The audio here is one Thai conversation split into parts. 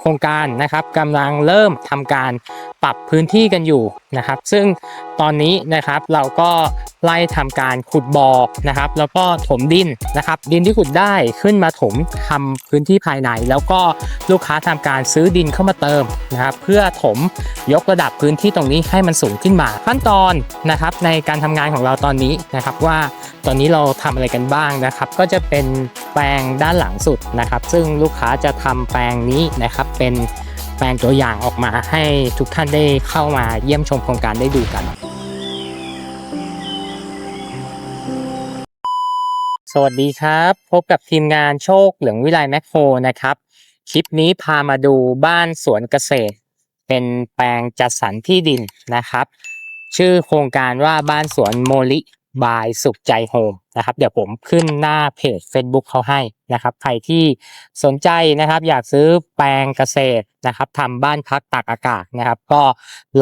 โครงการนะครับกำลังเริ่มทำการปรับพื้นที่กันอยู่นะครับ ซึ่งตอนนี้นะครับเราก็ไล่ทำการขุดบ่อนะครับ แล้วก็ถมดินนะครับ ดินที่ขุดได้ขึ้นมาถมทำพื้นที่ภายใน แล้วก็ลูกค้าทำการซื้อดินเข้ามาเติมนะครับ เพื่อถมยกระดับพื้นที่ตรงนี้ให้มันสูงขึ้นมา ขั้นตอนนะครับในการทำงานของเราตอนนี้นะครับ ว่าตอนนี้เราทำอะไรกันบ้างนะครับ ก็จะเป็น แปลงด้านหลังสุดนะครับ ซึ่งลูกค้าจะทำแปลงนี้นะครับ เป็นแปลงตัวอย่างออกมาให้ทุกท่านได้เข้ามาเยี่ยมชมโครงการได้ดูกัน สวัสดีครับ พบกับทีมงานโชคเหลืองวิไลแมคโครนะครับ คลิปนี้พามาดูบ้านสวนเกษตร เป็นแปลงจัดสรรที่ดินนะครับ ชื่อโครงการว่าบ้านสวนโมลิ บายสุขใจโฮมนะครับเดี๋ยวผมขึ้นหน้าเพจ Facebook เขาให้นะครับใครที่สนใจนะครับอยากซื้อแปลงเกษตรนะครับทำบ้านพักตากอากาศนะครับ ก็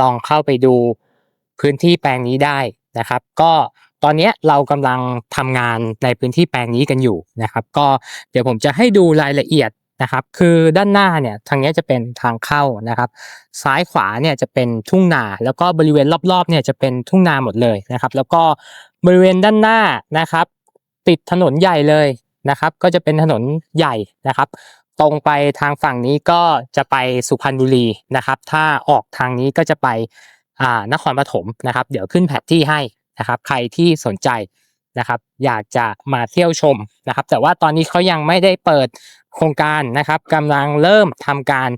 ลองเข้าไปดูพื้นที่แปลงนี้ได้นะครับ ก็ตอนนี้เรากำลังทำงานในพื้นที่แปลงนี้กันอยู่นะครับ ก็เดี๋ยวผมจะให้ดูรายละเอียด นะครับ คือด้านหน้าเนี่ยทางนี้จะเป็นทางเข้านะครับ ซ้ายขวาเนี่ยจะเป็นทุ่งนา แล้วก็บริเวณรอบๆเนี่ยจะเป็นทุ่งนาหมดเลยนะครับ แล้วก็บริเวณด้านหน้านะครับ ติดถนนใหญ่เลยนะครับ ก็จะเป็นถนนใหญ่นะครับ ตรงไปทางฝั่งนี้ก็จะไปสุพรรณบุรีนะครับ ถ้าออกทางนี้ก็จะไปนครปฐมนะครับ เดี๋ยวขึ้นแผนที่ให้นะครับ ใครที่สนใจ นะครับ อยากจะมาเที่ยวชมนะครับ แต่ว่าตอนนี้เขายังไม่ได้เปิดโครงการนะครับกำลังเริ่มทำการ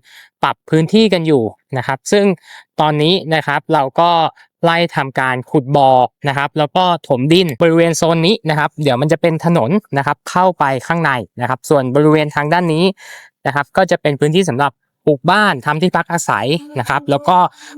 ปรับพื้นที่กันอยู่นะครับ ซึ่งตอนนี้นะครับเราก็ไล่ทำการขุดบ่อนะครับ แล้วก็ถมดินบริเวณโซนนี้นะครับ เดี๋ยวมันจะเป็นถนนนะครับเข้าไปข้างในนะครับ ส่วนบริเวณทางด้านนี้นะครับ ก็จะเป็นพื้นที่สำหรับ ปลูกบ้านทำที่พักอาศัยนะครับ แล้วก็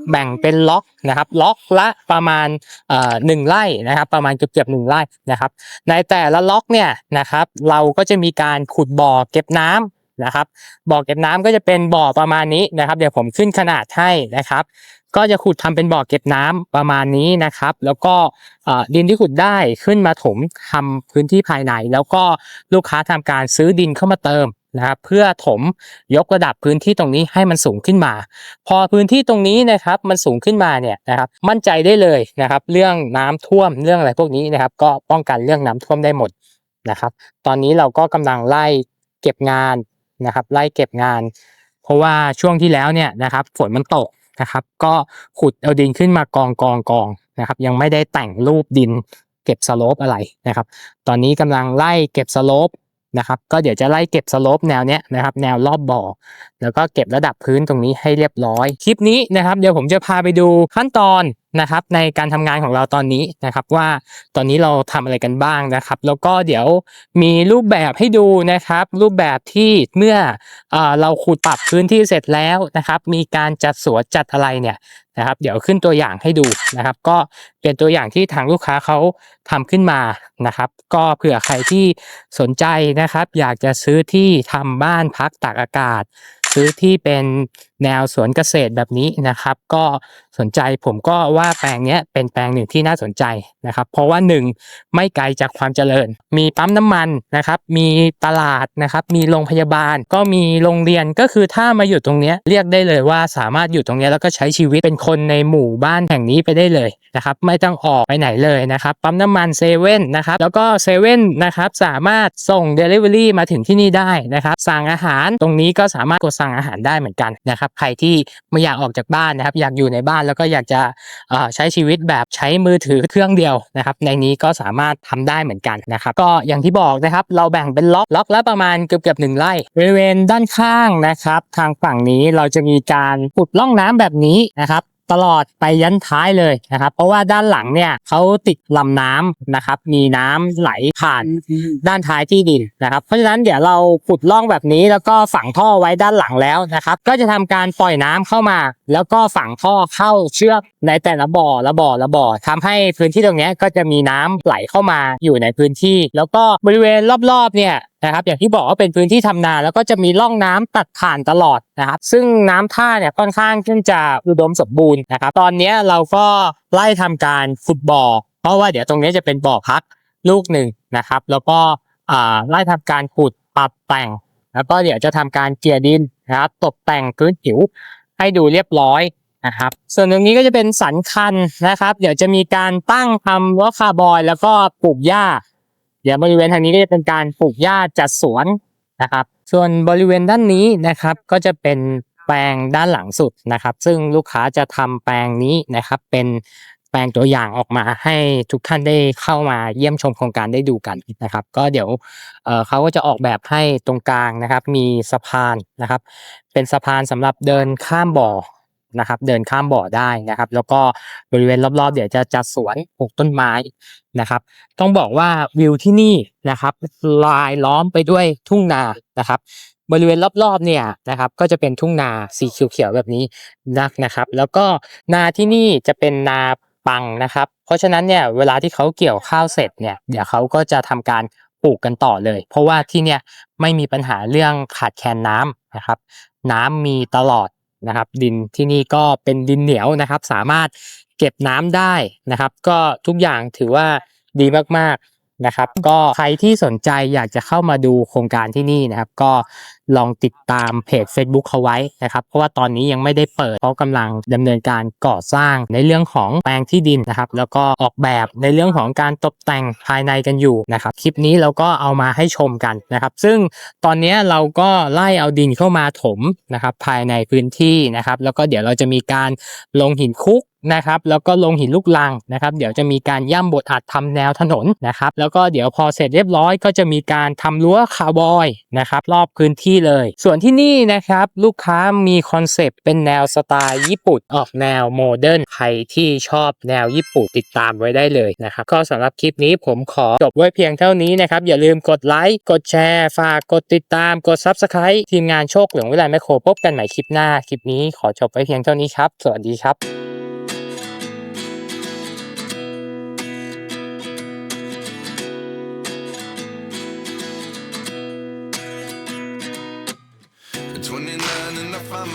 แบ่งเป็นล็อกนะครับ ล็อกละประมาณเอ่อหนึ่งไร่นะครับ ประมาณเกือบเกือบหนึ่งไร่นะครับ ในแต่ละล็อกเนี่ยนะครับ เราก็จะมีการขุดบ่อเก็บน้ำนะครับ บ่อเก็บน้ำก็จะเป็นบ่อประมาณนี้นะครับ เดี๋ยวผมขึ้นขนาดให้นะครับ ก็จะขุดทำเป็นบ่อเก็บน้ำประมาณนี้นะครับ แล้วก็ดินที่ขุดได้ขึ้นมาถมทำพื้นที่ภายใน แล้วก็ลูกค้าทำการซื้อดินเข้ามาเติม นะครับเพื่อถมยกระดับพื้นที่ตรงนี้ให้มันสูงขึ้นมา พอพื้นที่ตรงนี้นะครับมันสูงขึ้นมาเนี่ยนะครับมั่นใจได้เลยนะครับ เรื่องน้ำท่วมเรื่องอะไรพวกนี้นะครับ ก็ป้องกันเรื่องน้ำท่วมได้หมดนะครับ ตอนนี้เราก็กำลังไล่เก็บงานนะครับ ไล่เก็บงาน เพราะว่าช่วงที่แล้วเนี่ยนะครับฝนมันตกนะครับ ก็ขุดเอาดินขึ้นมากองกองกองนะครับ ยังไม่ได้แต่งรูปดินเก็บสโลปอะไรนะครับ ตอนนี้กำลังไล่เก็บสโลป นะครับ ก็เดี๋ยวจะไล่เก็บสโลปแนวเนี้ยนะครับ แนวรอบบ่อ แล้วก็เก็บระดับพื้นตรงนี้ให้เรียบร้อย คลิปนี้นะครับ เดี๋ยวผมจะพาไปดูขั้นตอน นะครับ ในการทำงานของเราตอนนี้นะครับ ว่าตอนนี้เราทำอะไรกันบ้างนะครับ แล้วก็เดี๋ยวมีรูปแบบให้ดูนะครับ รูปแบบที่เมื่อเอเราขุดปรับพื้นที่เสร็จแล้วนะครับ มีการจัดสวนจัดอะไรเนี่ยนะครับ เดี๋ยวขึ้นตัวอย่างให้ดูนะครับ ก็เป็นตัวอย่างที่ทางลูกค้าเขาทำขึ้นมานะครับ ก็เผื่อใครที่สนใจนะครับ อยากจะซื้อที่ทำบ้านพักตากอากาศ ซื้อที่เป็น แนวสวนเกษตรแบบนี้นะครับ ก็สนใจผมก็ว่าแปลงนี้เป็นแปลงหนึ่งที่น่าสนใจนะครับ เพราะว่าหนึ่งไม่ไกลจากความเจริญ มีปั๊มน้ำมันนะครับ มีตลาดนะครับ มีโรงพยาบาล ก็มีโรงเรียนก็คือถ้ามาอยู่ตรงนี้เรียกได้เลยว่าสามารถอยู่ตรงนี้แล้วก็ใช้ชีวิตเป็นคนในหมู่บ้านแห่งนี้ไปได้เลยนะครับ ไม่ต้องออกไปไหนเลยนะครับปั๊มน้ำมันเซเว่นนะครับแล้วก็เซเว่นนะครับสามารถส่ง Delivery มาถึงที่นี่ได้นะครับ สั่งอาหารตรงนี้ก็สามารถกดสั่งอาหารได้เหมือนกันนะครับใครที่ไม่อยากออกจากบ้านนะครับ อยากอยู่ในบ้านแล้วก็อยากจะใช้ชีวิตแบบใช้มือถือเครื่องเดียวนะครับ ในนี้ก็สามารถทำได้เหมือนกันนะครับ ก็อย่างที่บอกนะครับ เราแบ่งเป็นล็อกล็อกละประมาณเกือบเกือบหนึ่งไร่บริเวณด้านข้างนะครับ ทางฝั่งนี้เราจะมีการขุดร่องน้ำแบบนี้นะครับ ตลอดไปยันท้ายเลยนะครับ เพราะว่าด้านหลังเนี่ยเขาติดลำน้ำนะครับ มีน้ำไหลผ่านด้านท้ายที่ดินนะครับ เพราะฉะนั้นเดี๋ยวเราขุดร่องแบบนี้แล้วก็ฝังท่อไว้ด้านหลังแล้วนะครับ ก็จะทำการปล่อยน้ำเข้ามาแล้วก็ฝังท่อเข้าเชือกในแต่ละบ่อละบ่อละบ่อทำให้พื้นที่ตรงนี้ก็จะมีน้ำไหลเข้ามาอยู่ในพื้นที่ แล้วก็บริเวณรอบๆเนี่ยนะครับอย่างที่บอกว่าเป็นพื้นที่ทำนาแล้วก็จะมีร่องน้ำตัดผ่านตลอดนะครับ ซึ่งน้ำท่าเนี่ยค่อนข้างที่จะอุดมสมบูรณ์นะครับ ตอนนี้เราก็ไล่ทำการขุดบ่อ เพราะว่าเดี๋ยวตรงนี้จะเป็นบ่อพักลูกหนึ่งนะครับ แล้วก็อ่าไล่ทำการขุดปรับแต่ง แล้วก็เดี๋ยวจะทำการเกลี่ยดินนะครับ ตกแต่งพื้นผิว ให้ดูเรียบร้อยนะครับ ส่วนตรงนี้ก็จะเป็นสันคันนะครับ เดี๋ยวจะมีการตั้งทำรั้วคาร์บอย แล้วก็ปลูกหญ้า เดี๋ยวบริเวณทางนี้ก็จะเป็นการปลูกหญ้าจัดสวนนะครับ ส่วนบริเวณด้านนี้นะครับ ก็จะเป็นแปลงด้านหลังสุดนะครับ ซึ่งลูกค้าจะทำแปลงนี้นะครับเป็น แปลงตัวอย่างออกมาให้ทุกท่านได้เข้ามาเยี่ยมชมโครงการได้ดูกันนะครับ ก็เดี๋ยวเเขาก็จะออกแบบให้ตรงกลางนะครับ มีสะพานนะครับ เป็นสะพานสำหรับเดินข้ามบ่อนะครับ เดินข้ามบ่อได้นะครับ แล้วก็บริเวณรอบๆ เดี๋ยวจะจัดสวนปลูกต้นไม้นะครับ ต้องบอกว่าวิวที่นี่นะครับลายล้อมไปด้วยทุ่งนานะครับบริเวณรอบๆเนี่ยนะครับก็จะเป็นทุ่งนาสีเขียวๆแบบนี้นักนะครับ แล้วก็นาที่นี่จะเป็นนา ปังนะครับ เพราะฉะนั้นเนี่ยเวลาที่เขาเกี่ยวข้าวเสร็จเนี่ยเดี๋ยวเขาก็จะทำการปลูกกันต่อเลย เพราะว่าที่เนี่ยไม่มีปัญหาเรื่องขาดแคลนน้ำนะครับ น้ำมีตลอดนะครับ ดินที่นี่ก็เป็นดินเหนียวนะครับ สามารถเก็บน้ำได้นะครับ ก็ทุกอย่างถือว่าดีมากๆนะครับ ก็ใครที่สนใจอยากจะเข้ามาดูโครงการที่นี่นะครับ ก็ลองติดตามเพจ Facebook เขาไว้นะครับเพราะว่าตอนนี้ยังไม่ได้เปิดเพราะกำลังดำเนินการก่อสร้างในเรื่องของแปลงที่ดินนะครับ แล้วก็ออกแบบในเรื่องของการตกแต่งภายในกันอยู่นะครับ คลิปนี้เราก็เอามาให้ชมกันนะครับ ซึ่งตอนนี้เราก็ไล่เอาดินเข้ามาถมนะครับภายในพื้นที่นะครับ แล้วก็เดี๋ยวเราจะมีการลงหินคุกนะครับแล้วก็ลงหินลูกลังนะครับ เดี๋ยวจะมีการย่ำบดอัดทำแนวถนนนะครับ แล้วก็เดี๋ยวพอเสร็จเรียบร้อย ก็จะมีการทำรั้วคาร์บอยนะครับ รอบพื้นที่เลย ส่วนที่นี่นะครับลูกค้ามีคอนเซปต์เป็นแนวสไตล์ญี่ปุ่นออกแนวโมเดิร์นใครที่ชอบแนวญี่ปุ่นติดตามไว้ได้เลยนะครับก็สำหรับคลิปนี้ผมขอจบไว้เพียงเท่านี้นะครับอย่าลืมกดไลค์กดแชร์ฝากกดติดตามกด Subscribe ทีมงานโชคเหลืองวิไลแมคโครพบกันใหม่คลิปหน้าคลิปนี้ขอจบไว้เพียงเท่านี้ครับ สวัสดีครับ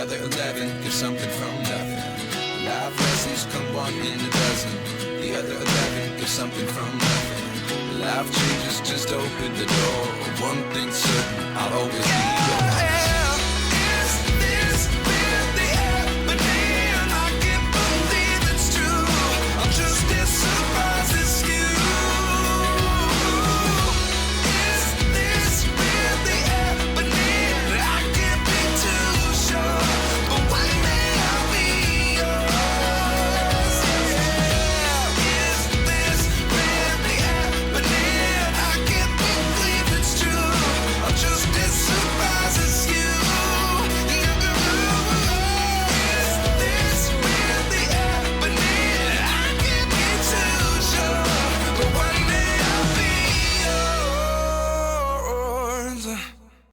other eleven get something from nothing. Life lessons come one in a dozen. The other eleven get something from nothing. Life changes just open the door. One thing's certain, I'll always be